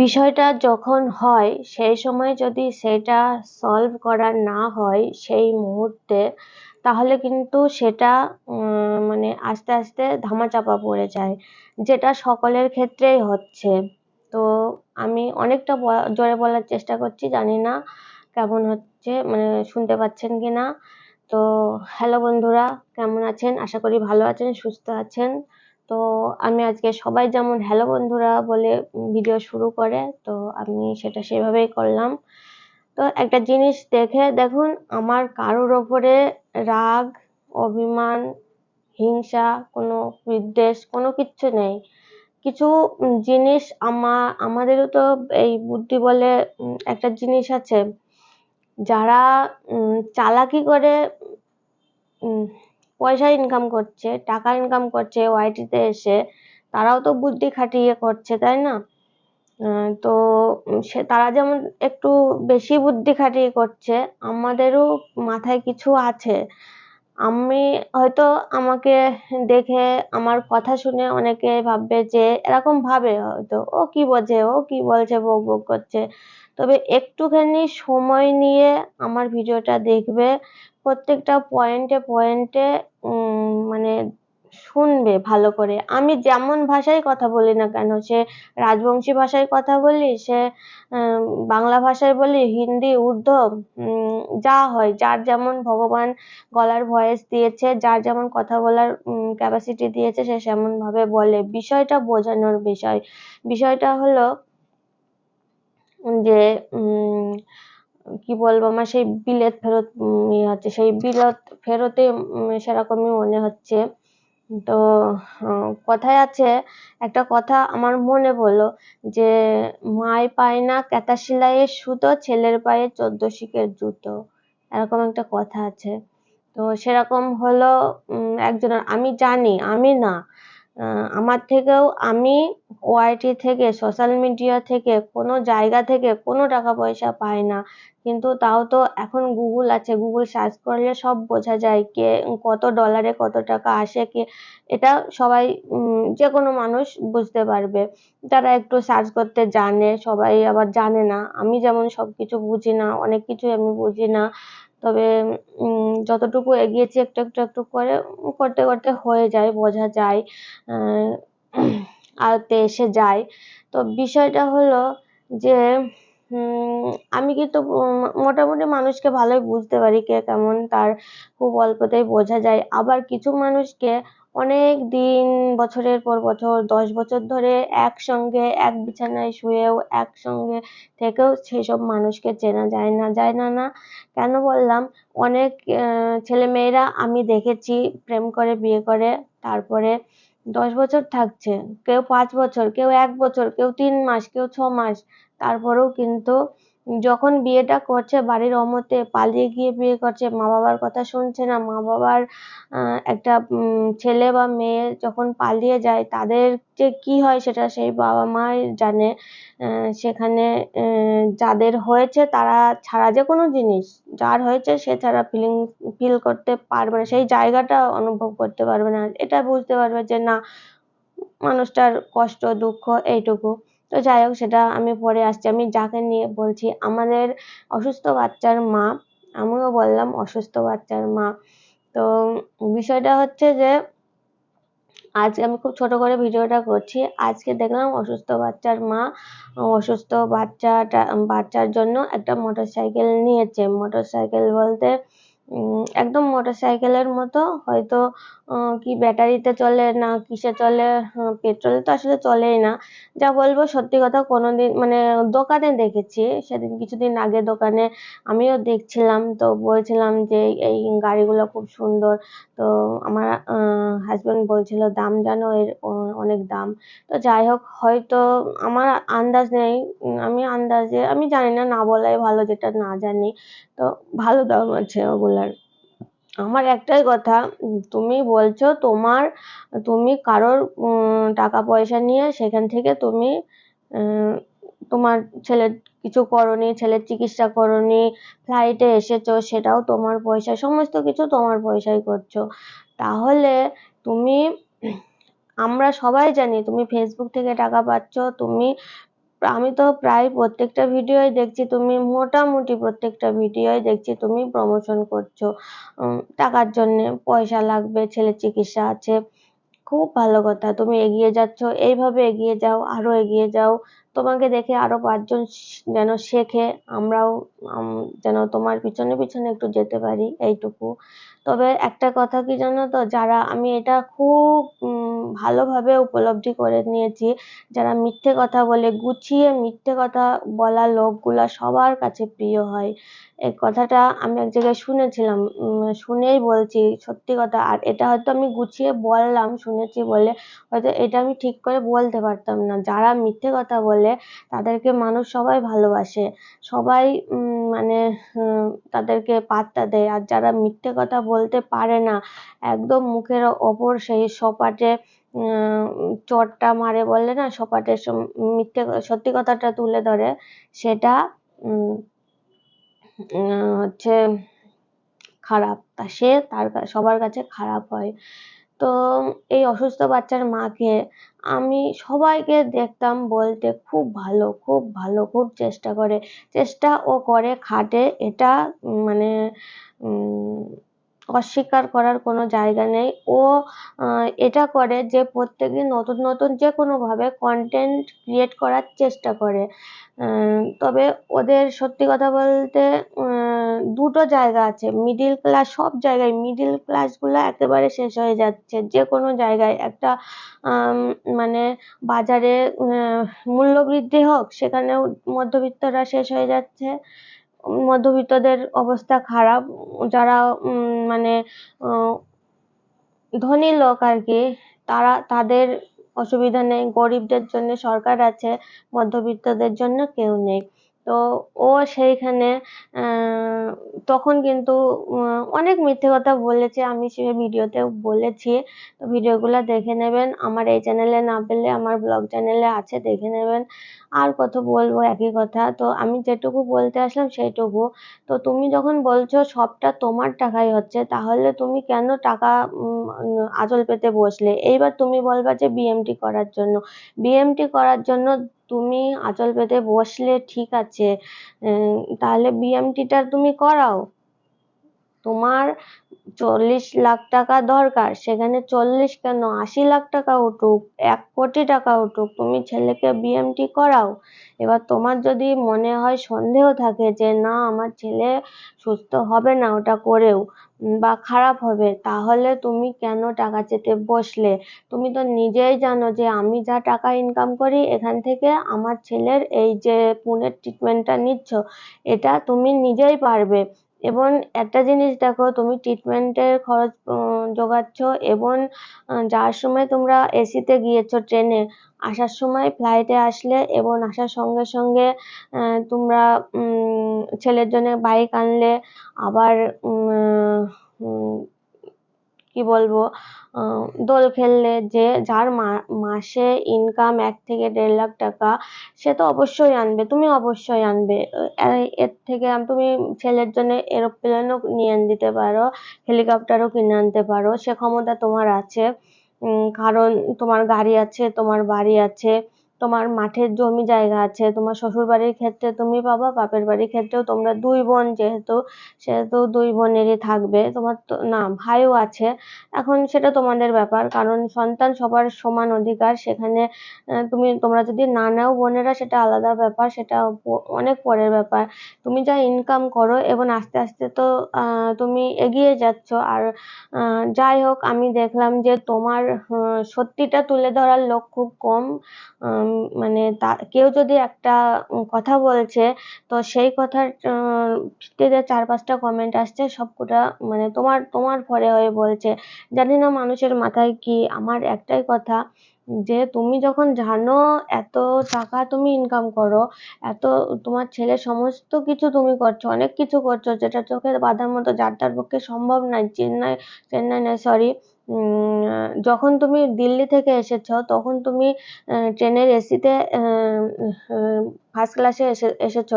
বিষয়টা যখন হয়, সেই সময় যদি সেটা সলভ করা না হয়, সেই মুহূর্তে, তাহলে কিন্তু সেটা মানে আস্তে আস্তে ধামাচাপা পড়ে যায়, যেটা সকলের ক্ষেত্রেই হচ্ছে। তো আমি অনেকটা জোরে বলার চেষ্টা করছি, জানি না কেমন হচ্ছে মানে শুনতে পাচ্ছেন কি না তো হ্যালো বন্ধুরা, কেমন আছেন? আশা করি ভালো আছেন, সুস্থ আছেন। তো আমি আজকে সবাই যেমন হ্যালো বন্ধুরা বলে ভিডিও শুরু করে, তো আমি সেটা সেভাবেই করলাম। তো একটা জিনিস দেখে, দেখুন, আমার কারোর ওপরে রাগ, অভিমান, হিংসা, কোনো বিদ্বেষ, কোনো কিচ্ছু নেই। কিছু জিনিস আমা, আমাদেরও তো এই বুদ্ধি বলে একটা জিনিস আছে, যারা চালাকি করে পয়সা ইনকাম করছে, টাকা ইনকাম করছে ওয়াইটিতে এসে, তারাও তো বুদ্ধি খাটিয়ে করছে, তাই না? তো সে, তারা যেমন একটু বেশি বুদ্ধি খাটিয়ে করছে, আমাদেরও মাথায় কিছু আছে। আমি হয়তো আমাকে দেখে, আমার কথা শুনে অনেকে ভাববে যে, এরকম ভাবে হয়তো, ও কি বোঝে, ও কি বলছে বক বক করছে। তবে একটুখানি সময় নিয়ে আমার ভিডিওটা দেখবে। প্রত্যেকটা পয়েন্টে পয়েন্টে মানে শুনবে ভালো করে। আমি যেমন ভাষায় কথা বলি না কেন, সে রাজবংশী ভাষায় কথা বলি, সে বাংলা ভাষায় বলি, হিন্দি, উর্দু যা হয়, যার যেমন ভগবান গলার ভয়েস দিয়েছে, যার যেমন কথা বলার ক্যাপাসিটি দিয়েছে, সে সেমনভাবে বলে। বিষয়টা বোঝানোর বিষয়। বিষয়টা হলো যে কি বলব আমার সেই বিলেত ফেরত ইয়ে হচ্ছে, সেই বিলেত ফেরতে সেরকমই মনে হচ্ছে। তো কথায় আছে, একটা কথা আমার মনে পড়ল যে, মায় পায় না কেতা সেলাইয়ের সুতো, ছেলের পায়ে চোদ্দ শিকের জুতো, এরকম একটা কথা আছে। তো সেরকম হলো একজনের, আমি জানি, আমি না আমার থেকেও আমি ওআইটি থেকে সোশ্যাল মিডিয়া থেকে, কোনো জায়গা থেকে কোনো টাকা পয়সা পাই না। কিন্তু তাও তো এখন গুগল আছে। গুগল সার্চ করলে সব বোঝা যায় কে কত ডলারে কত টাকা আসে, কে এটা সবাই যে কোনো মানুষ বুঝতে পারবে। যারা একটু সার্চ করতে জানে, সবাই আবার জানে না। আমি যেমন সব কিছু বুঝি না, অনেক কিছুই আমি বুঝি না। তবে যতটুকু এগিয়েছি একটু একটু একটু করে করতে করতে হয়ে যায়, বোঝা যায় আয়ত্তে এসে যায়। তো বিষয়টা হলো যে আমি কিন্তু মোটামুটি মানুষকে ভালোই বুঝতে পারি কে কেমন, তার খুব অল্পতেই বোঝা যায়। আবার কিছু মানুষকে অনেক দিন, বছরের পর বছর, দশ বছর ধরে একসঙ্গে, এক বিছানায় শুয়েও, একসঙ্গে থেকেও সেসব মানুষকে চেনা যায় না যায় না না। কেন বললাম? অনেক ছেলে মেয়েরা আমি দেখেছি, প্রেম করে, বিয়ে করে, তারপরে দশ বছর থাকছে, কেউ পাঁচ বছর, কেউ এক বছর, কেউ তিন মাস, কেউ ছ মাস, তারপরেও কিন্তু যখন বিয়েটা করছে, বাড়ির অমতে পালিয়ে গিয়ে বিয়ে করছে মা বাবার কথা শুনছে না। মা বাবার একটা ছেলে বা মেয়ে যখন পালিয়ে যায়, তাদের যে কি হয় সেটা সেই বাবা মাই জানে। সেখানে যাদের হয়েছে তারা ছাড়া যে কোনো জিনিস, যার হয়েছে সে ছাড়া ফিলিং ফিল করতে পারবে না, সেই জায়গাটা অনুভব করতে পারবে না। এটা বুঝতে পারবে যে, না, মানুষটার কষ্ট, দুঃখ এইটুকু। তো যাই হোক সেটা আমি পরে আসছি। আমি যাকে নিয়ে বলছি, আমাদের অসুস্থ বাচ্চার মা, আমিও বললাম অসুস্থ বাচ্চার মা। তো বিষয়টা হচ্ছে যে, আজকে আমি খুব ছোট করে ভিডিওটা করছি। আজকে দেখলাম অসুস্থ বাচ্চার মা, অসুস্থ বাচ্চাটা, বাচ্চার জন্য একটা মোটর সাইকেল নিয়েছে। মোটর সাইকেল বলতে একদম মোটরসাইকেলের মতো, হয়তো কি ব্যাটারিতে চলে না কিসে চলে পেট্রোলে তো আসলে চলেই না। যা বলব সত্যি কথা কোনোদিন মানে দোকানে দেখেছি, সেদিন কিছুদিন আগে দোকানে আমিও দেখছিলাম, তো বলছিলাম যে এই গাড়িগুলো খুব সুন্দর, তো আমার হাজব্যান্ড বলছিল দাম জানো? এর অনেক দাম। তো যাই হোক, হয়তো আমার আন্দাজ নেই আমি আন্দাজে, আমি জানি না না বলাই ভালো যেটা না জানি, তো ভালো দাম আছে ওগুলার। আমার একটাই কথা, তুমি বলছো তোমার, তুমি কারোর টাকা পয়সা নিয়ে সেখান থেকে তুমি তোমার ছেলের কিছু করনি, ছেলের চিকিৎসা করনি ফ্লাইটে এসেছ, সেটাও তোমার পয়সা, সমস্ত কিছু তোমার পয়সায় করছ। তাহলে তুমি, আমরা সবাই জানি, তুমি ফেসবুক থেকে টাকা পাচ্ছ, তুমি আমি তো প্রায় প্রত্যেকটা ভিডিওই দেখছি, তুমি মোটামুটি প্রত্যেকটা ভিডিওই দেখছি, তুমি প্রমোশন করছ। টাকার জন্যে পয়সা লাগবে, ছেলের চিকিৎসা আছে, খুব ভালো কথা, তুমি এগিয়ে যাচ্ছ, এইভাবে এগিয়ে যাও, আরও এগিয়ে যাও, তোমাকে দেখে আরও পাঁচজন যেন শেখে, আমরাও যেন তোমার পিছনে পিছনে একটু যেতে পারি, এইটুকু। তবে একটা কথা কি জানো তো? যারা আমি এটা খুব ভালোভাবে উপলব্ধি করে নিয়েছি, যারা মিথ্যে কথা বলে, গুছিয়ে মিথ্যে কথা বলা লোকগুলা সবার কাছে প্রিয় হয়। এই কথাটা আমি এক জায়গায় শুনেছিলাম শুনেই বলছি সত্যি কথা। আর এটা হয়তো আমি গুছিয়ে বললাম, শুনেছি বলে হয়তো এটা আমি ঠিক করে বলতে পারতাম না। যারা মিথ্যে কথা বলে, তাদেরকে মানুষ সবাই ভালোবাসে। সবাই মানে তাদেরকে পাত্তা দেয়। আর যারা মিথ্যে কথা বলতে পারে না। একদম মুখের ওপর সেই সপাটে চটটা মারে বলে না, সপাটে মিথ্যে সত্যি কথাটা তুলে ধরে। সেটা হচ্ছে খারাপ। তা সে তার সবার কাছে খারাপ হয়। তো এই অসুস্থ বাচ্চার মাকে আমি সবাইকে দেখতাম বলতে খুব ভালো খুব ভালো, খুব চেষ্টা করে। চেষ্টা ও করে খাটে। এটা মানে অস্বীকার করার কোনো জায়গা নেই। ও এটা করে যে প্রত্যেকদিন নতুন নতুন যে কোনোভাবে কন্টেন্ট ক্রিয়েট করার চেষ্টা করে। তবে ওদের সত্যি কথা বলতে দুটো জায়গা আছে। মিডিল ক্লাস সব জায়গায় মিডিল ক্লাসগুলো একেবারে শেষ হয়ে যাচ্ছে। যে কোনো জায়গায় একটা মানে বাজারে উম, মূল্যবৃদ্ধি হোক সেখানেও মধ্যবিত্তরা শেষ হয়ে যাচ্ছে। মধ্যবিত্তদের অবস্থা খারাপ। যারা মানে ধনী লোক আর কি, তারা, তাদের অসুবিধা নেই। গরিবদের জন্য সরকার আছে, মধ্যবিত্তদের জন্য কেউ নেই। তো ও সেইখানে তখন কিন্তু অনেক মিথ্যে কথা বলেছে। আমি সে ভিডিওতেও বলেছি। ভিডিওগুলো দেখে নেবেন। আমার এই চ্যানেলে না পেলে, আমার ব্লগ চ্যানেলে আছে, দেখে নেবেন। আর কত বলব একই কথা। তো আমি যেটুকু বলতে আসলাম সেইটুকু। তো তুমি যখন বলছো সবটা তোমার টাকায় হচ্ছে তাহলে তুমি কেন টাকা উম, পেতে বসলে? এইবার তুমি বলবা যে বিএমটি করার জন্য। বিএমটি করার জন্য তুমি আঁচল পেতে বসলে ঠিক আছে। তাহলে বিএমটিটা তুমি করাও। তোমার চল্লিশ লাখ টাকা দরকার, সেখানে চল্লিশ কেন? আশি লাখ টাকা উঠুক, এক কোটি টাকা উঠুক, তুমি ছেলেকে বিএমটি করাও। এবার তোমার যদি মনে হয় সন্দেহ থাকে যে, না, আমার ছেলে সুস্থ হবে না ওটা করেও বা খারাপ হবে, তাহলে তুমি কেন টাকা চেতে বসলে? তুমি তো নিজেই জানো যে, আমি যা টাকা ইনকাম করি, এখান থেকে আমার ছেলের এই যে পুনের ট্রিটমেন্টটা নিচ্ছ, এটা তুমি নিজেই পারবে। এবং একটা জিনিস দেখো, তুমি ট্রিটমেন্টের খরচ জোগাচ্ছ এবং যাওয়ার সময় তোমরা এসিতে গিয়েছো ট্রেনে আসার সময় ফ্লাইটে আসলে এবং আসার সঙ্গে সঙ্গে তোমরা ছেলের জন্য বাইক আনলে, আবার কি বলব দোল খেললে যে যার মাসে ইনকাম এক থেকে দেড় লাখ টাকা, সে তো অবশ্যই আনবে, তুমি অবশ্যই আনবে। এর থেকে তুমি ছেলের জন্য এরোপ্লেনও নিয়ে দিতে পারো হেলিকপ্টারও কিনে আনতে পারো, সে ক্ষমতা তোমার আছে। কারণ তোমার গাড়ি আছে, তোমার বাড়ি আছে তোমার মাঠের জমি জায়গা আছে, তোমার শ্বশুর বাড়ির ক্ষেত্রে তুমি পাবা, বাপের বাড়ির ক্ষেত্রেও তোমরা দুই বোন যেহেতু, সেহেতু দুই বোনেরই থাকবে, তোমার তো, না, ভাইও আছে। এখন সেটা তোমাদের ব্যাপার, কারণ সন্তান সবার সমান অধিকার, সেখানে তুমি, তোমরা যদি না নাও বোনেরা, সেটা আলাদা ব্যাপার, সেটা অনেক পরের ব্যাপার। তুমি যা ইনকাম করো, এবং আস্তে আস্তে তো তুমি এগিয়ে যাচ্ছ, আর যাই হোক, আমি দেখলাম যে তোমার সত্যিটা তুলে ধরার লোক খুব কম মানে তা, কেউ যদি একটা কথা বলছে, তো সেই কথার ভিত্তিতে চার পাঁচটা কমেন্ট আসছে সবকটা মানে তোমার তোমার ভরে হয়ে বলছে। জানি না মানুষের মাথায় কি, আমার একটাই কথা যে তুমি যখন জানো এত টাকা তুমি ইনকাম করো, এত তোমার ছেলে সমস্ত কিছু তুমি করছ, অনেক কিছু করছ, যেটা চোখের বাঁধার মতো, যার তার পক্ষে সম্ভব নয়, চেন্নাই চেন্নাই নয় সরি যখন তুমি দিল্লি থেকে এসেছ, তখন তুমি ট্রেনের এসিতে ফার্স্ট ক্লাসে এসে, এসেছ।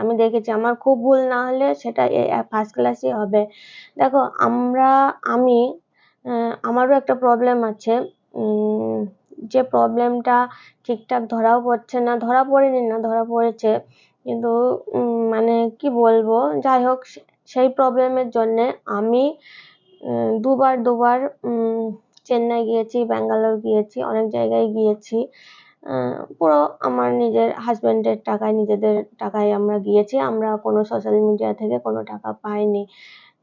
আমি দেখেছি, আমার খুব ভুল না হলে সেটা ফার্স্ট ক্লাসই হবে। দেখো, আমরা, আমি আমারও একটা প্রবলেম আছে। যে প্রবলেমটা ঠিকঠাক ধরাও পড়ছে না, ধরা পড়েনি না, ধরা পড়েছে। কিন্তু মানে কি বলব? যাই হোক সেই প্রবলেমের জন্যে আমি দুবার দুবার চেন্নাই গিয়েছি, ব্যাঙ্গালোর গিয়েছি, অনেক জায়গায় গিয়েছি। পুরো আমার নিজের হাজব্যান্ডের টাকায়, নিজেদের টাকায় আমরা গিয়েছি। আমরা কোনো সোশ্যাল মিডিয়া থেকে কোনো টাকা পাইনি।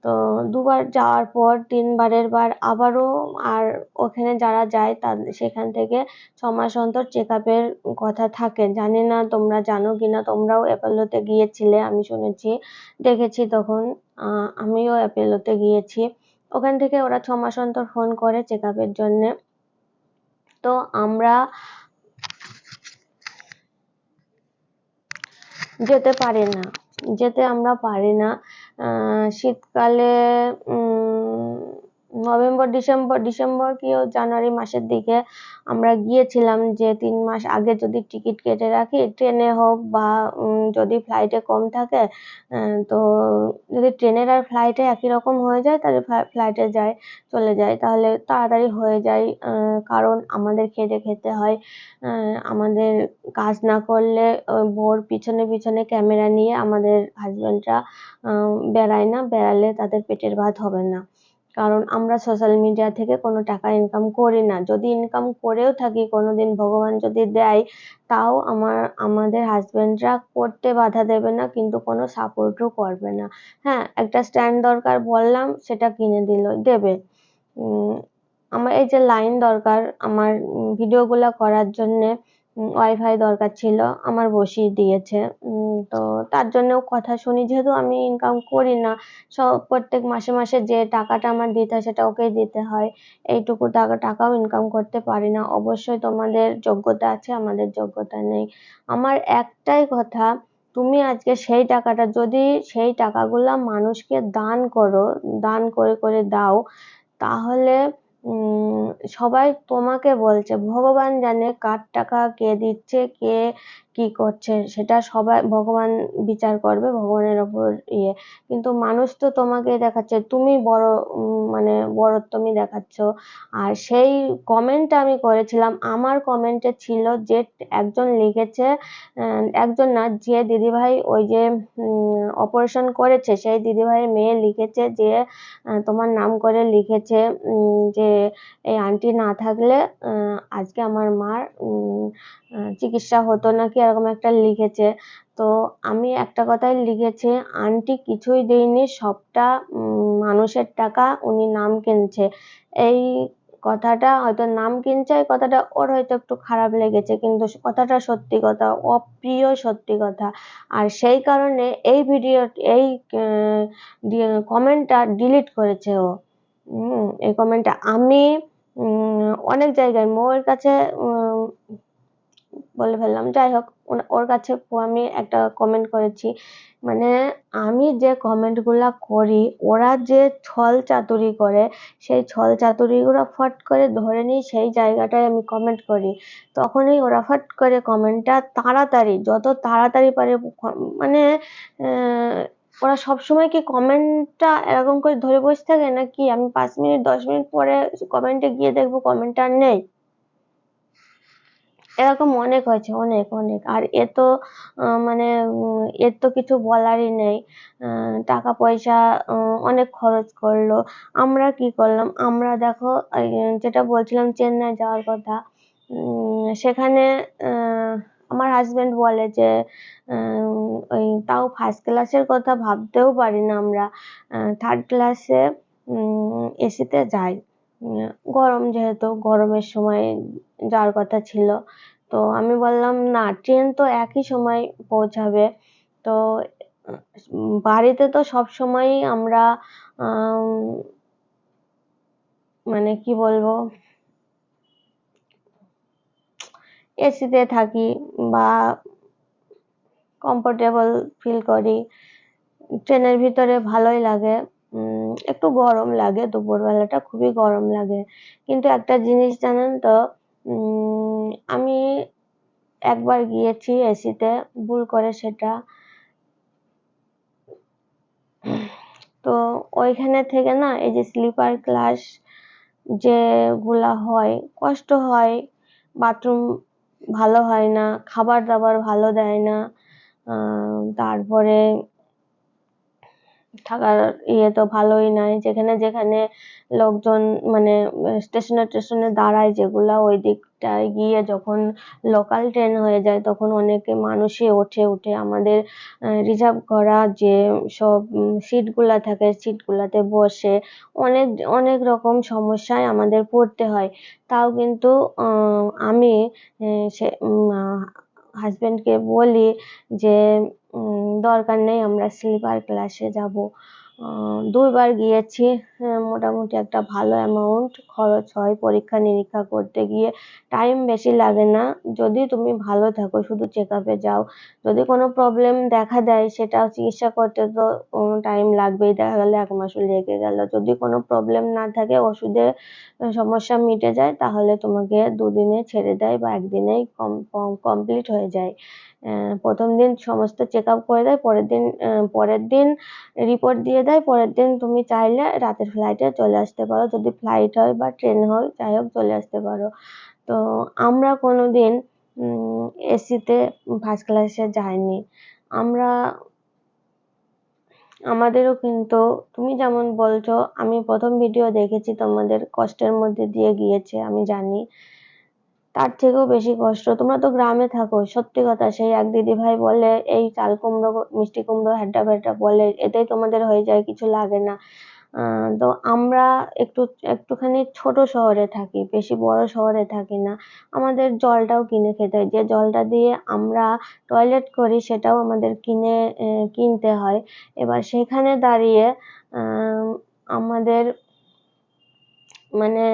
তো দুবার যাওয়ার পর, তিনবারের বার আবারও আর ওখানে যারা যায় তাদের সেখান থেকে ছ মাস অন্তর চেক আপের কথা থাকে। জানি না তোমরা জানো কি না তোমরাও অ্যাপেলোতে গিয়েছিলে, আমি শুনেছি, দেখেছি তখন। আমিও অ্যাপেলোতে গিয়েছি। ওখান থেকে ওরা ছ মাস অন্তর ফোন করে চেক আপের জন্যে। তো আমরা যেতে পারি না, যেতে আমরা পারি না। শীতকালে নভেম্বর, ডিসেম্বর ডিসেম্বর কি জানুয়ারি মাসের দিকে আমরা গিয়েছিলাম যে তিন মাস আগে যদি টিকিট কেটে রাখি, ট্রেনে হোক বা যদি ফ্লাইটে কম থাকে তো যদি ট্রেনের আর ফ্লাইটে একই রকম হয়ে যায়, তাহলে ফ্লাইটে যায়, চলে যায়, তাহলে তাড়াতাড়ি হয়ে যায় কারণ আমাদের খেটে খেতে হয় আমাদের কাজ না করলে বোর পিছনে পিছনে ক্যামেরা নিয়ে আমাদের হাজব্যান্ডরা বেড়ায় না, বেড়ালে তাদের পেটের ভাত হবে না। কারণ আমরা সোশ্যাল মিডিয়া থেকে কোনো টাকা ইনকাম করি না। যদি ইনকাম করেও থাকি কোনো দিন ভগবান যদি দেয়, তাও আমার, আমাদের হাজব্যান্ডরা করতে বাধা দেবে না, কিন্তু কোনো সাপোর্টও করবে না। হ্যাঁ একটা স্ট্যান্ড দরকার বললাম, সেটা কিনে দিল, দেবে। আমার এই যে লাইন দরকার, আমার ভিডিওগুলো করার জন্যে ওয়াইফাই দরকার ছিল, আমার বসিয়ে দিয়েছে। তো তার জন্যও কথা শুনি, যেহেতু আমি ইনকাম করি না সব প্রত্যেক মাসে মাসে যে টাকাটা আমার দিতে হয় সেটা ওকেই দিতে হয়। এইটুকু টাকা, টাকাও ইনকাম করতে পারি না। অবশ্যই তোমাদের যোগ্যতা আছে, আমাদের যোগ্যতা নেই। আমার একটাই কথা, তুমি আজকে সেই টাকাটা, যদি সেই টাকাগুলা মানুষকে দান করো, দান করে করে দাও, তাহলে সবাই তোমাকে বলছে ভগবান জানে কার টাকা কে দিচ্ছে কে কি করছে সেটা সবাই, ভগবান বিচার করবে ভগবানের ওপর ইয়ে। কিন্তু মানুষ তো তোমাকে দেখাচ্ছে, তুমি বড় মানে বড়ত্বমি দেখাচ্ছ। আর সেই কমেন্ট আমি করেছিলাম, আমার কমেন্টে ছিল যে একজন লিখেছে একজন না, যে দিদিভাই ওই যে অপারেশন করেছে, সেই দিদিভাইয়ের মেয়ে লিখেছে যে তোমার নাম করে লিখেছে যে এই আন্টি না থাকলে আজকে আমার মার চিকিৎসা হতো নাকি এরকম একটা লিখেছে। তো আমি একটা কথাই লিখেছে, আন্টি কিছুই দেয়নি, সবটা মানুষের টাকা উনি নাম কিনছে। এই কথাটা হয়তো নাম কিনছে, এই কথাটা ওর হয়তো একটু খারাপ লেগেছে, কিন্তু কথাটা সত্যি কথা, অপ্রিয় সত্যি কথা। আর সেই কারণে এই ভিডিও, এই কমেন্টটা ডিলিট করেছে ও। এই কমেন্টটা আমি অনেক জায়গায়, মোর কাছে বলে ফেললাম। যাই হোক ওর কাছে আমি একটা কমেন্ট করেছি। মানে আমি যে কমেন্টগুলা করি, ওরা যে ছল চাতুরি করে, সেই ছল চাতুরিগুলো ফট করে ধরে নিই সেই জায়গাটায় আমি কমেন্ট করি। তখনই ওরা ফট করে কমেন্টটা তাড়াতাড়ি, যত তাড়াতাড়ি পারে মানে ওরা সবসময় কি কমেন্টটা এরকম করে ধরে বসে থাকে? নাকি আমি পাঁচ মিনিট, দশ মিনিট পরে কমেন্টে গিয়ে দেখব কমেন্টটা আর নেই? এরকম অনেক হয়েছে, অনেক অনেক। আর এ তো মানে এর তো কিছু বলারই নেই। টাকা পয়সা অনেক খরচ করল। আমরা কি করলাম? আমরা দেখো যেটা বলছিলাম চেন্নাই যাওয়ার কথা সেখানে আমার হাজব্যান্ড বলে যে ওই তাও ফার্স্ট ক্লাসের কথা ভাবতেও পারি না আমরা। থার্ড ক্লাসে এসিতে যাই। গরম যেহেতু, গরমের সময় যাওয়ার কথা ছিল। তো আমি বললাম, না ট্রেন তো একই সময় পৌঁছাবে। তো বাড়িতে তো সব সময়ই আমরা মানে কি বলব, এসিতে থাকি বা কমফোর্টেবল ফিল করি। ট্রেনের ভিতরে ভালোই লাগে। একটু গরম লাগে, দুপুরবেলাটা খুবই গরম লাগে। কিন্তু একটা জিনিস জানেন তো আমি একবার গিয়েছি এসিতে, ভুল করে সেটা। তো ওইখানে থেকে না, এই যে স্লিপার ক্লাস যেগুলা হয়, কষ্ট হয়, বাথরুম ভালো হয় না, খাবার দাবার ভালো দেয় না তারপরে থাকার ইয়ে তো ভালোই নাই। যেখানে যেখানে লোকজন মানে স্টেশনে স্টেশনে দাঁড়ায় যেগুলা, ওই দিকটায় গিয়ে যখন লোকাল ট্রেন হয়ে যায়, তখন অনেকে মানুষই ওঠে, উঠে আমাদের রিজার্ভ করা যে সব সিটগুলা থাকে সিটগুলাতে বসে অনেক অনেক রকম সমস্যায় আমাদের পড়তে হয়। তাও কিন্তু আমি সে হাজব্যান্ডকে বলি যে দরকার নেই, আমরা স্লিপার ক্লাসে যাব। দুইবার গিয়েছি মোটামুটি একটা ভালো অ্যামাউন্ট খরচ হয় পরীক্ষা নিরীক্ষা করতে গিয়ে। টাইম বেশি লাগে না, যদি তুমি ভালো থাকো, শুধু চেক আপে যাও। যদি কোনো প্রবলেম দেখা দেয় সেটা চিকিৎসা করতে তো টাইম লাগবেই। দেখা গেলো এক মাসও লেগে গেল। যদি কোনো প্রবলেম না থাকে ওষুধে সমস্যা মিটে যায়, তাহলে তোমাকে দুদিনে ছেড়ে দেয় বা একদিনেই কমপ্লিট হয়ে যায়। প্রথম দিন সমস্ত চেক আপ করে দেয়, পরের দিন পরের দিন রিপোর্ট দিয়ে দেয়, পরের দিন তুমি চাইলে রাতের ফ্লাইটে চলে আসতে পারো। যদি ফ্লাইট হয় বা ট্রেন হয়, যাই হোক চলে আসতে পারো। তো আমরা কোনো দিন এসিতে ফার্স্ট ক্লাসে যাইনি। আমরা, আমাদেরও কিন্তু, তুমি যেমন বলছো, আমি প্রথম ভিডিও দেখেছি, তোমাদের কষ্টের মধ্যে দিয়ে গিয়েছে, আমি জানি। তার থেকেও বেশি কষ্ট। তোমরা তো গ্রামে থাকো, সত্যি কথা। সেই এক দিদি ভাই বলে, এই চাল কুমড়ো, মিষ্টি কুমড়ো হ্যাড্ডা ফ্যাড্ডা বলে, এতেই তোমাদের হয়ে যায়, কিছু লাগে না। তো আমরা একটু, একটুখানি ছোট শহরে থাকি, বেশি বড় শহরে থাকি না। আমাদের জলটাও কিনে খেতে হয়। যে জলটা দিয়ে আমরা টয়লেট করি, সেটাও আমাদের কিনে কিনতে হয়। এবার সেখানে দাঁড়িয়ে আমাদের মানে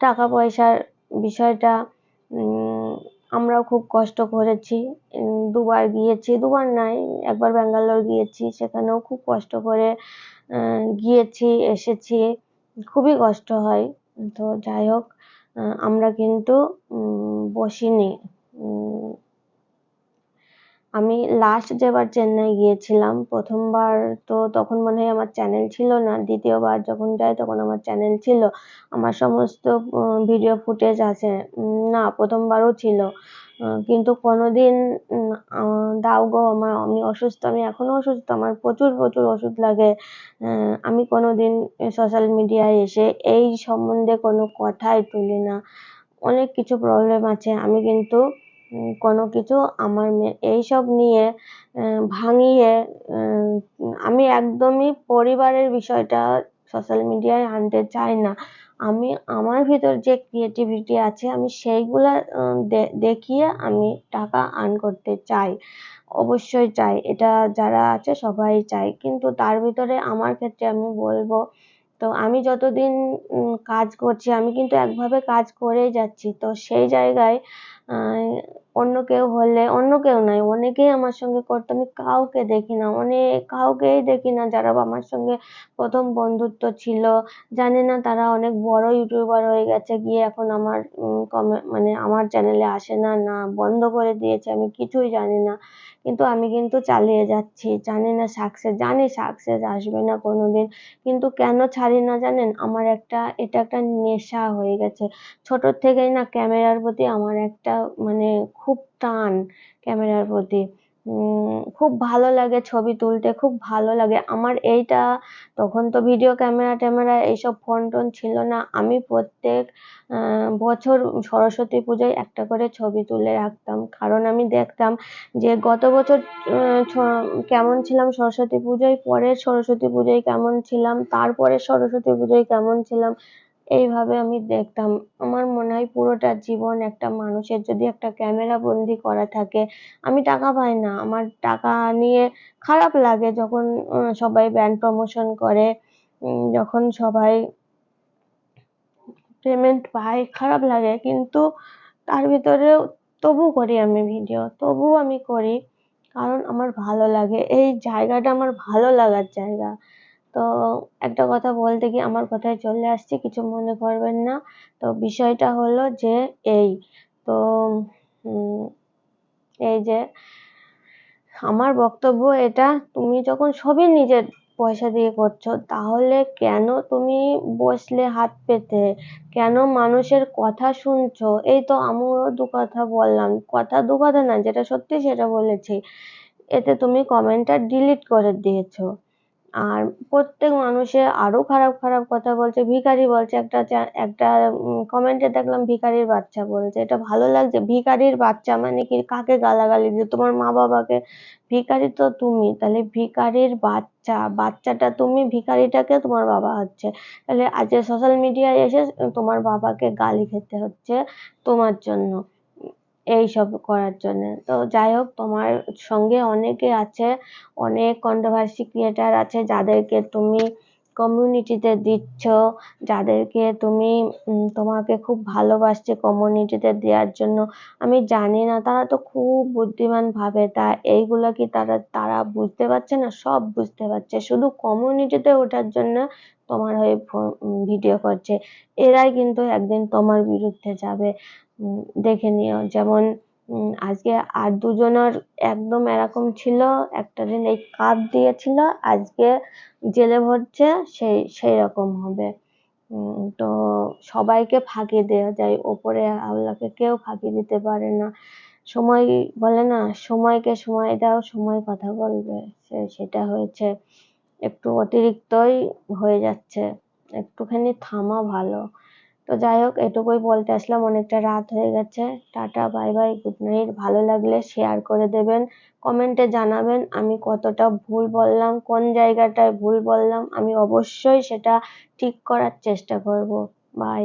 টাকা পয়সার বিষয়টা আমরাও খুব কষ্ট করেছি। দুবার গিয়েছি, দুবার নাই, একবার ব্যাঙ্গালোর গিয়েছি, সেখানেও খুব কষ্ট করে গিয়েছি, এসেছি। খুবই কষ্ট হয়। তো যাই হোক আমরা কিন্তু বসিনি। আমি লাস্ট যেবার চেন্নাই গিয়েছিলাম, প্রথমবার তো তখন মনে হয় আমার চ্যানেল ছিল না, দ্বিতীয়বার যখন যাই তখন আমার চ্যানেল ছিল। আমার সমস্ত ভিডিও ফুটেজ আছে। না, প্রথমবারও ছিল। কিন্তু কোনোদিন দাও গো আমার আমি অসুস্থ, আমি এখনও অসুস্থ, আমার প্রচুর প্রচুর ওষুধ লাগে। আমি কোনোদিন সোশ্যাল মিডিয়ায় এসে এই সম্বন্ধে কোনো কথাই তুলি না। অনেক কিছু প্রবলেম আছে। আমি কিন্তু কোনো কিছু আমার এইসব নিয়ে ভাঙিয়ে আমি একদমই পরিবারের বিষয়টা সোশ্যাল মিডিয়ায় আনতে চাই না। আমি, আমার ভিতর যে ক্রিয়েটিভিটি আছে, আমি সেইগুলা দেখিয়ে আমি টাকা আর্ন করতে চাই। অবশ্যই চাই, এটা যারা আছে সবাই চাই। কিন্তু তার ভিতরে আমার ক্ষেত্রে আমি বলব, তো আমি যতদিন কাজ করছি, আমি কিন্তু একভাবে কাজ করেই যাচ্ছি। তো সেই জায়গায় অন্য কেউ হলে, অন্য কেউ নাই, অনেকেই আমার সঙ্গে করতো। আমি কাউকে দেখি না, অনেক, কাউকেই দেখি না যারা আমার সঙ্গে প্রথম বন্ধুত্ব ছিল। জানি না তারা অনেক বড় ইউটিউবার হয়ে গেছে, গিয়ে এখন আমার মানে আমার চ্যানেলে আসে না না বন্ধ করে দিয়েছে, আমি কিছুই জানি না। কিন্তু আমি কিন্তু চালিয়ে যাচ্ছি। জানি না সাকসেস জানি সাকসেস আসবে না কোনোদিন, কিন্তু কেন ছাড়ি না জানেন? আমার একটা, এটা একটা নেশা হয়ে গেছে। ছোটোর থেকেই না ক্যামেরার প্রতি আমার একটা মানে খুব টান ক্যামেরার প্রতি। খুব ভালো লাগে ছবি তুলতে, খুব ভালো লাগে। আমার এইটা, তখন তো ভিডিও ক্যামেরা ট্যামেরা এইসব ফোন টোন ছিল না। আমি প্রত্যেক বছর সরস্বতী পুজোয় একটা করে ছবি তুলে রাখতাম। কারণ আমি দেখতাম যে গত বছর কেমন ছিলাম সরস্বতী পুজোয়, পরের সরস্বতী পুজোয় কেমন ছিলাম তারপরে সরস্বতী পুজোয় কেমন ছিলাম এইভাবে আমি দেখতাম। আমার মনে হয় পুরোটা জীবন একটা মানুষের যদি একটা ক্যামেরা বন্দি করা থাকে, আমি টাকা পাই না। আমার টাকা নিয়ে খারাপ লাগে যখন সবাই ব্যান্ড প্রমোশন করে। যখন সবাই পেমেন্ট পায়, খারাপ লাগে। কিন্তু তার ভিতরেও তবু করি আমি ভিডিও তবু আমি করি। কারণ আমার ভালো লাগে। এই জায়গাটা আমার ভালো লাগার জায়গা। তো একটা কথা বলতে গিয়ে আমার কথায় চলে আসছি, কিছু মনে করবেন না। তো বিষয়টা হলো যে এই, তো এই যে আমার বক্তব্য এটা, তুমি যখন সবই নিজের পয়সা দিয়ে করছ, তাহলে কেন তুমি বসলে হাত পেতে? কেন মানুষের কথা শুনছো? এই তো আমিও দু কথা বললাম। কথা দু কথা না, যেটা সত্যি সেটা বলেছি। এতে তুমি কমেন্টটা ডিলিট করে দিয়েছ। আর প্রত্যেক মানুষে আরও খারাপ খারাপ কথা বলছে। ভিখারি বলছে, একটা একটা কমেন্টে দেখলাম ভিখারির বাচ্চা বলছে। এটা ভালো লাগছে। ভিখারির বাচ্চা মানে কি? কাকে গালাগালি দিয়ে তোমার মা বাবাকে? ভিখারি তো তুমি। তাহলে ভিখারির বাচ্চা, বাচ্চাটা তুমি, ভিখারিটাকে তোমার বাবা হচ্ছে। তাহলে আজকে সোশ্যাল মিডিয়ায় এসে তোমার বাবাকে গালি খেতে হচ্ছে তোমার জন্য। এইসব করার জন্যে। তো যাই হোক, তোমার সঙ্গে অনেকে আছে, অনেক কন্ট্রোভার্সি ক্রিয়েটার আছে, যাদেরকে তুমি কমিউনিটিতে দিচ্ছ, যাদেরকে তুমি তোমাকে খুব ভালোবাসছে কমিউনিটিতে দেওয়ার জন্য। আমি জানি না, তারা তো খুব বুদ্ধিমান ভাবে, তা এইগুলো কি তারা তারা বুঝতে পারছে না? সব বুঝতে পারছে। শুধু কমিউনিটিতে ওঠার জন্য তোমার হয়ে ভিডিও করছে। এরাই কিন্তু একদিন তোমার বিরুদ্ধে যাবে। দেখে নিও। যেমন আজকে আর দুজনের একদম এরকম ছিল, একটা দিন এই কাপ দিয়েছিল, আজকে জেলে ভরছে, সেই সেই রকম হবে। তো সবাইকে ফাঁকি দেওয়া যায়, ওপরে আল্লাহকে কেউ ফাঁকি দিতে পারে না। সময় বলে না, সময়কে সময় দাও, সময় কথা বলবে। সেটা হয়েছে। একটু অতিরিক্তই হয়ে যাচ্ছে। একটুখানি থামা ভালো। তো যাই হোক, এটুকুই বলতে আসলাম, অনেকটা রাত হয়ে গেছে। Tata, bye bye good night ভালো লাগলে শেয়ার করে দেবেন কমেন্টে জানাবেন আমি কতটা ভুল বললাম, কোন জায়গাটায় ভুল বললাম, আমি অবশ্যই সেটা ঠিক করার চেষ্টা করব। বাই